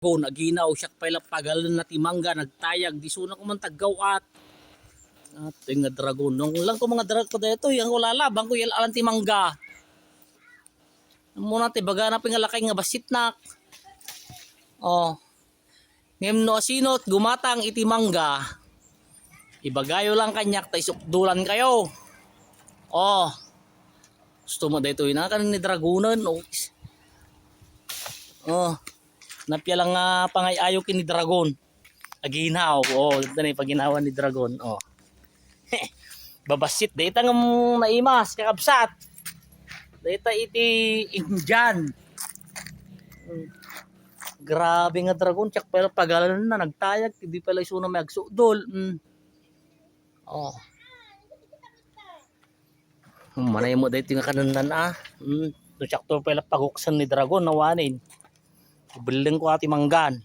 Ko naginaw siya pala pagalan na timangga nagtayag di suna ko man taggawat. At nga dragon nung lang ko mga drag ko dito yang wala labang ko yal alang timangga. Muna ti baga na pingalakay nga basit nak. Oh. Ngem no sinot gumatang itimangga. Ibagayo lang kanyak tay sukdulan kayo. Oh. Gusto mo dito ina kan ni dragonan oh. Oh. Napya lang nga pangayayo kini dragon. Aginaw. Oh, dito pag ginawa ni dragon. Oh. Babasit data nga naimas kakabsat. Data iti Indian. Grabe nga dragon tsak pero pagalan na nagtayag hindi pala iso na may agsudol. Mm. Oh. Manay mo dito nga kananan ah. Mm. To pala paguksan ni dragon nawanin. Biling ko ati manggan.